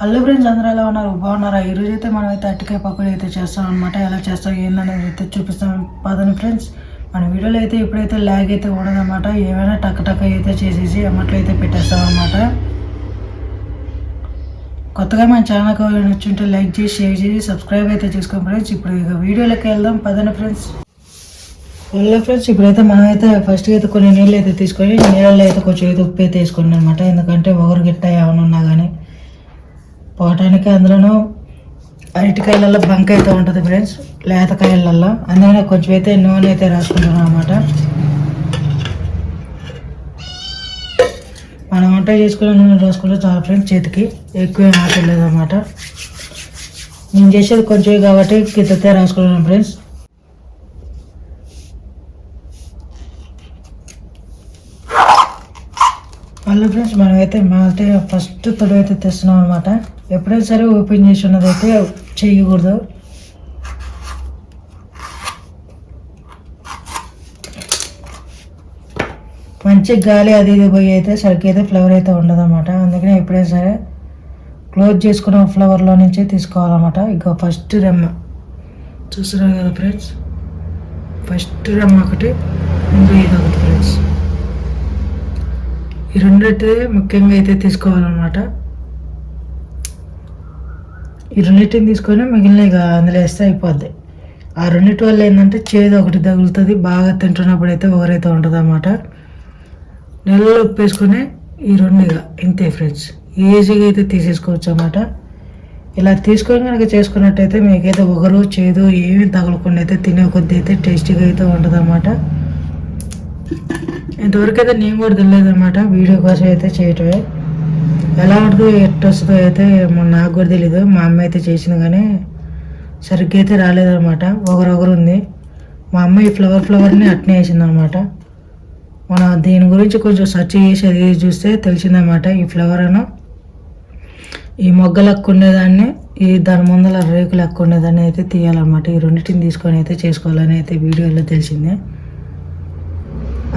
Hello friends అందరూ ఎలా ఉన్నారు? బాగున్నారా? ఈ అయితే మనం అయితే అట్టికాయ పకోడీ అయితే చేస్తాం అనమాట ఎలా చేస్తాం ఏందనేది అయితే చూపిస్తాం పదని ఫ్రెండ్స్. మన వీడియోలో అయితే ఎప్పుడైతే ల్యాగ్ అయితే ఉండదన్నమాట. ఏమైనా టక్ టక్ అయితే చేసేసి అమ్మట్లో అయితే పెట్టేస్తాం అనమాట కొత్తగా మన ఛానల్కి నచ్చుంటే లైక్ చేసి షేర్ చేసి సబ్స్క్రైబ్ అయితే చేసుకోండి ఫ్రెండ్స్. ఇప్పుడు ఇక వీడియోలోకి వెళ్దాం. పదండి ఫ్రెండ్స్. హలో ఫ్రెండ్స్ ఇప్పుడైతే మనం అయితే ఫస్ట్ అయితే కొన్ని నీళ్ళు అయితే తీసుకొని నీళ్ళల్లో అయితే కొంచెం అయితే ఉప్పు అయితే వేసుకోండి అనమాట ఎందుకంటే ఒకరు గిట్ట పోవటానికి అందులోనూ అరటికాయలలో బంక్ అయితే ఉంటుంది ఫ్రెండ్స్ లేతకాయలలో అందుకనే కొంచెం అయితే నూనె అయితే రాసుకుంటున్నాం అనమాట మనం వంట చేసుకునే నూనె రాసుకుంటే చాలా ఫ్రెండ్స్ చేతికి ఎక్కువ ఆటలేదు అనమాట నేను చేసేది కొంచెం కాబట్టి కిందతే రాసుకున్నాను ఫ్రెండ్స్. మళ్ళీ ఫ్రెండ్స్ మనమైతే అయితే ఫస్ట్ తొడవైతే తెస్తున్నాం అనమాట ఎప్పుడైనా సరే ఓపెన్ చేసి ఉన్నది అయితే చేయకూడదు. మంచి గాలి అది ఇది పోయి అయితే సరిగ్గా అయితే ఫ్లవర్ అయితే ఉండదు అనమాట అందుకని ఎప్పుడైనా సరే క్లోజ్ చేసుకున్న ఫ్లవర్లో నుంచి తీసుకోవాలన్నమాట. ఇక ఫస్ట్ రెమ్మ చూస్తున్నారు కదా ఫ్రెండ్స్ ఫస్ట్ రెమ్మ ఒకటి ఇంకా ఇది ఒకటి ఫ్రెండ్స్ ఈ రెండింటి ముఖ్యంగా అయితే తీసుకోవాలన్నమాట. ఈ రెండింటిని తీసుకొని మిగిలిన ఇక అందులో వేస్తే అయిపోద్ది. ఆ రెండింటి వల్ల ఏంటంటే చేదు ఒకటి తగులుతుంది బాగా తింటున్నప్పుడు అయితే ఒకరైతే ఉంటుంది అన్నమాట నెలలో ఉప్పేసుకొని ఈ రెండు ఇక ఇంతే ఫ్రెండ్స్. ఈజీగా అయితే తీసేసుకోవచ్చు అన్నమాట ఇలా తీసుకొని కనుక చేసుకున్నట్టయితే మీకైతే ఒకరు చేదు ఏమి తగలకుండా అయితే తినే కొద్ది అయితే టేస్టీగా అయితే ఉంటుంది అన్నమాట ఇంతవరకు అయితే నేను కూడా తెలియదు అనమాట వీడియో కోసం అయితే చేయటమే. ఎలా ఉంటుందో ఎట్ వస్తుందో అయితే నాకు కూడా తెలీదు. మా అమ్మ అయితే చేసింది కానీ సరిగ్గా అయితే రాలేదన్నమాట. ఒకరొకరు ఉంది. మా అమ్మ ఈ ఫ్లవర్ ఫ్లవర్ని అట్నే వేసింది అనమాట మన దీని గురించి కొంచెం సెర్చ్ చేసి అది చూస్తే తెలిసిందనమాట ఈ ఫ్లవర్ అను. ఈ మొగ్గలు ఉండేదాన్ని ఈ దాని ముందల రేకులు ఉండేదాన్ని అయితే తీయాలన్నమాట. ఈ రెండింటిని తీసుకొని అయితే చేసుకోవాలని అయితే వీడియోలో తెలిసిందే.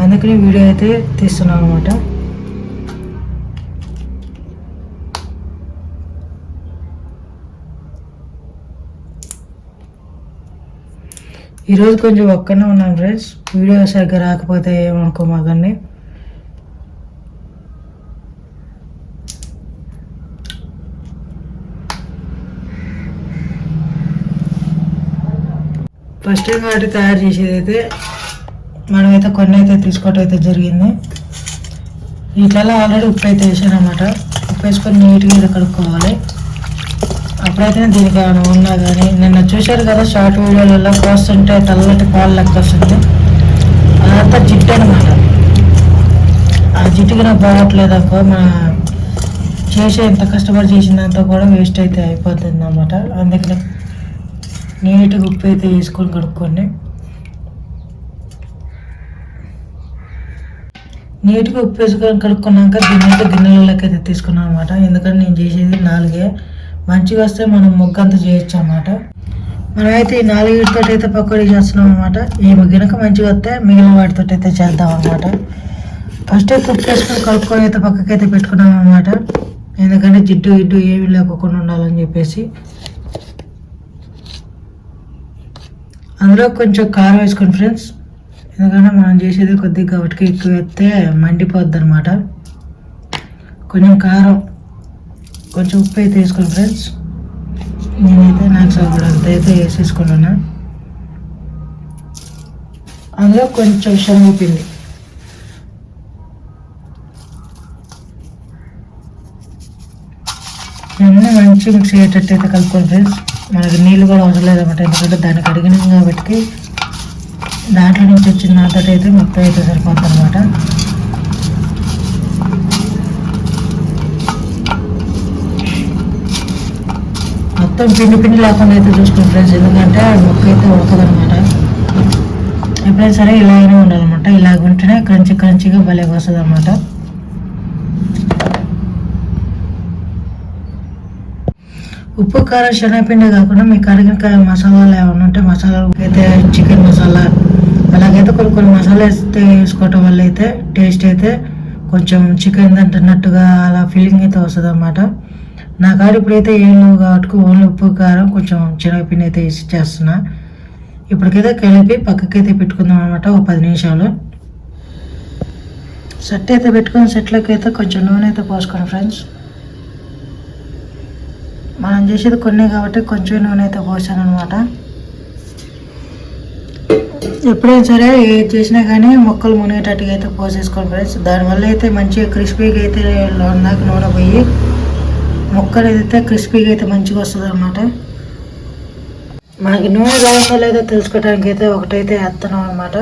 అందుకని వీడియో అయితే తీస్తున్నాం అనమాట ఈరోజు కొంచెం ఒక్కనే ఉన్నాను ఫ్రెండ్స్ వీడియో సరిగ్గా రాకపోతే ఏమనుకోమాకండి ఫస్ట్ టైం కాబట్టి తయారు చేసేది అయితే మనమైతే కొన్ని అయితే తీసుకోవటం అయితే జరిగింది. వీటిలో ఆల్రెడీ ఉప్పు అయితే వేసాను అనమాట ఉప్పు వేసుకొని నీట్గా ఇది కడుక్కోవాలి. అప్పుడైతే దీనికి ఏమైనా ఉన్నా కానీ నిన్న చూశారు కదా షార్ట్ వీడియోలలో కోస్తుంటే తెల్లటి పాలు లెక్క వస్తుంది. అదంతా జిట్టు అనమాట ఆ జిట్టుకి నాకు పోవట్లేదు అనుకో మన చేసే ఎంత కష్టపడి చేసినంతా కూడా వేస్ట్ అయితే అయిపోతుంది అన్నమాట. అందుకని నీట్గా ఉప్పు అయితే వేసుకొని కడుక్కోండి. నీట్గా ఉప్పు వేసుకొని కడుక్కున్నాక దీన్ని అయితే గిన్నెలలోకి అయితే తీసుకున్నాను అనమాట ఎందుకంటే నేను చేసేది నాలుగే. మంచిగా వస్తే మనం ముగ్గు అంతా చేయొచ్చు అనమాట మనమైతే ఈ నాలుగుతో అయితే పకోడీ చేస్తున్నాం అనమాట ఈ గినక మంచిగా వస్తే మిగిలిన వాటితో అయితే చేద్దాం అనమాట ఫస్ట్ అయితే ఉప్పు వేసుకొని కలుపుకొని అయితే పక్కకి అయితే పెట్టుకున్నాం అనమాట ఎందుకంటే జిడ్డు గిడ్డు ఏమి లేకోకుండా ఉండాలని చెప్పేసి. అందులో కొంచెం కారం వేసుకోండి ఫ్రెండ్స్. ఎందుకంటే మనం చేసేది కొద్దిగా కాబట్టి ఎక్కువ వేస్తే మండిపోద్ది అనమాట కొంచెం కారం కొంచెం ఉప్పు అయితే వేసుకోండి ఫ్రెండ్స్. నేనైతే నాకు సరిపడంత అయితే వేసేసుకున్నాను. అందులో కొంచెం శనగపిండి అన్నీ మంచి మిక్స్ అయ్యేటట్టు అయితే కలుపుకోండి ఫ్రెండ్స్. మనకి నీళ్ళు కూడా అవసరం లేదన్నమాట ఎందుకంటే దానికి అడిగినాం కాబట్టి దాంట్లో నుంచి వచ్చిన దాంతో అయితే మొత్తం అయితే సరిపోతుంది అనమాట మొత్తం పిండి పిండి లేకుండా అయితే చూసుకుని ఫ్రెండ్స్ ఎందుకంటే మొక్క అయితే ఉడకదనమాట ఎప్పుడైనా సరే ఇలాగనే ఉండాలన్నమాట. ఇలా ఉంటేనే క్రంచి క్రంచిగా భలే వస్తుంది అనమాట ఉప్పు కారం శనగపిండి కాకుండా మీకు అడిగిన మసాలాలు ఏమైనా ఉంటే మసాలాలు అయితే చికెన్ మసాలా. అలాగైతే కొన్ని కొన్ని మసాలా వేస్తే వేసుకోవటం వల్ల అయితే టేస్ట్ అయితే కొంచెం చికెన్ తింటున్నట్టుగా అలా ఫీలింగ్ అయితే వస్తుంది అనమాట నా కాడ ఇప్పుడైతే ఏం లేవు కాబట్టి ఓన్లీ ఉప్పు కారం కొంచెం శనగపిండి అయితే వేసి చేస్తున్నా. ఇప్పటికైతే కలిపి పక్కకైతే పెట్టుకుందాం అనమాట ఒక పది నిమిషాలు. సెట్ అయితే పెట్టుకుని సెట్లోకి అయితే కొంచెం నూనె అయితే పోసుకోండి ఫ్రెండ్స్ మనం చేసేది కొన్ని కాబట్టి కొంచెం నూనె అయితే పోసాను అనమాట ఎప్పుడైనా సరే ఏది చేసినా కానీ మొక్కలు మునిగేటట్టుగా అయితే పోసేసుకోండి ఫ్రెండ్స్ దానివల్ల అయితే మంచిగా క్రిస్పీగా అయితే లోన నూనె పోయి మొక్కలు అయితే క్రిస్పీగా అయితే మంచిగా వస్తుంది అనమాట మనకి నూనె కావాలో లేదో తెలుసుకోవడానికి అయితే ఒకటైతే వేస్తున్నాం అనమాట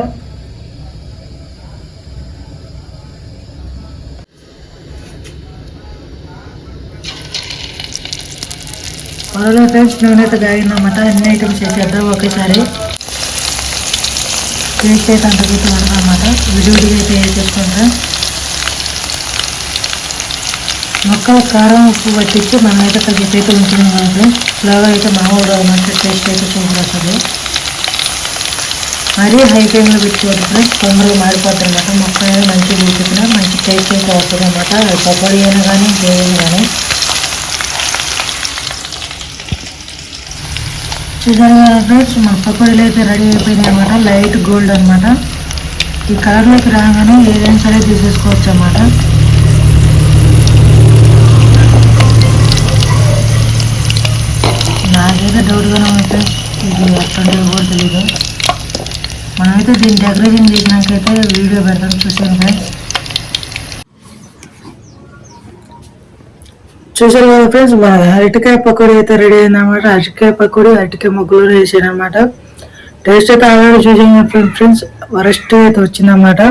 త్వరలో ఫ్రెండ్స్ నూనె అయితే కాగిందన్నమాట అన్ని ఐటమ్స్ వేసేద్దాం ఒకేసారి. టేస్ట్ అయితే అంత అయితే అనమాట విడివిడిగా అయితే వేసేసుకుంటా మొక్కలు కారం ఉప్పు పట్టించి మనం అయితే కొంచెం అయితే ఉంచుకున్నాం కాబట్టి ఫ్లేవర్ అయితే మామూలుగా మంచి టేస్ట్ అయితే సూపర్ వస్తుంది మరీ హై ఫ్లేమ్లో పెట్టుకోవద్దు ఫ్రెండ్స్ తొందరగా మాడిపోతుంది అనమాట మొక్క అనేది మంచిగా ఉడికిన మంచి టేస్ట్ అయితే వస్తుంది అనమాట అది పకోడీ అయినా కానీ ఇంకేదైనా కానీ చూసారు కదా ఫ్రెండ్స్ మా పకోడీలు అయితే రెడీ అయిపోయినాయి అనమాట లైట్ గోల్డ్ అనమాట ఈ కలర్లోకి రాగానే ఏదైనా సరే తీసేసుకోవచ్చు అనమాట నాకైతే డౌట్గానే ఉంది ఫ్రెండ్స్ ఇది ఎట్లుంటుందో కూడా తెలీదు. మనమైతే దీన్ని డెకరేషన్ చేసినాకైతే వీడియో పెడతాం. చూసాను ఫ్రెండ్స్ చూసారు కదా ఫ్రెండ్స్ మన అరటికాయ పకోడీ అయితే రెడీ అయిందన్నమాట. అరటికాయ పకోడీ అరటికాయ ముగ్గులు వేసాను అనమాట టేస్ట్ అయితే ఆల్రెడీ చూసాను ఫ్రెండ్స్ వరస్ట్ అయితే వచ్చిందన్నమాట.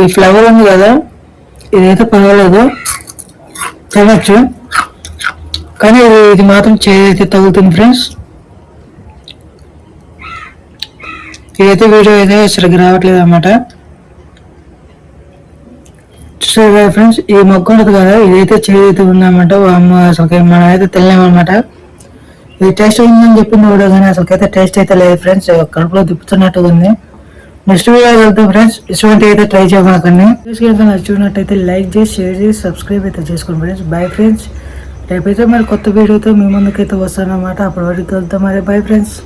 ఈ ఫ్లవర్ ఉంది కదా ఇదైతే పర్వాలేదు. తినచ్చు. కానీ ఇది ఇది మాత్రం చేదైతే తగులుతుంది ఫ్రెండ్స్ ఇదైతే వీడియో అయితే సరిగ్గా రావట్లేదు అనమాట చూసారు కదా ఫ్రెండ్స్ ఈ మొక్క ఉండదు కదా ఇదైతే చేదైతే ఉందన్నమాట అసలు మనం అయితే తెలియమన్నమాట ఇది టేస్ట్ ఉందని చెప్పింది కూడా కానీ అసలుకైతే టేస్ట్ అయితే లేదు ఫ్రెండ్స్ కడుపులో తిప్పుతున్నట్టుగా ఉంది. నెక్స్ట్ వీడియో వెళ్తాం ఫ్రెండ్స్ ఇటువంటి అయితే ట్రై చేయమాకండి నచ్చినట్టయితే లైక్ చేసి షేర్ చేసి సబ్స్క్రైబ్ అయితే చేసుకోండి ఫ్రెండ్స్ బై ఫ్రెండ్స్ రేపైతే మరి కొత్త వీడియోతో మీ ముందుకైతే వస్తానమాట అప్పటి వరకు వెళ్తాం మరి. Bye friends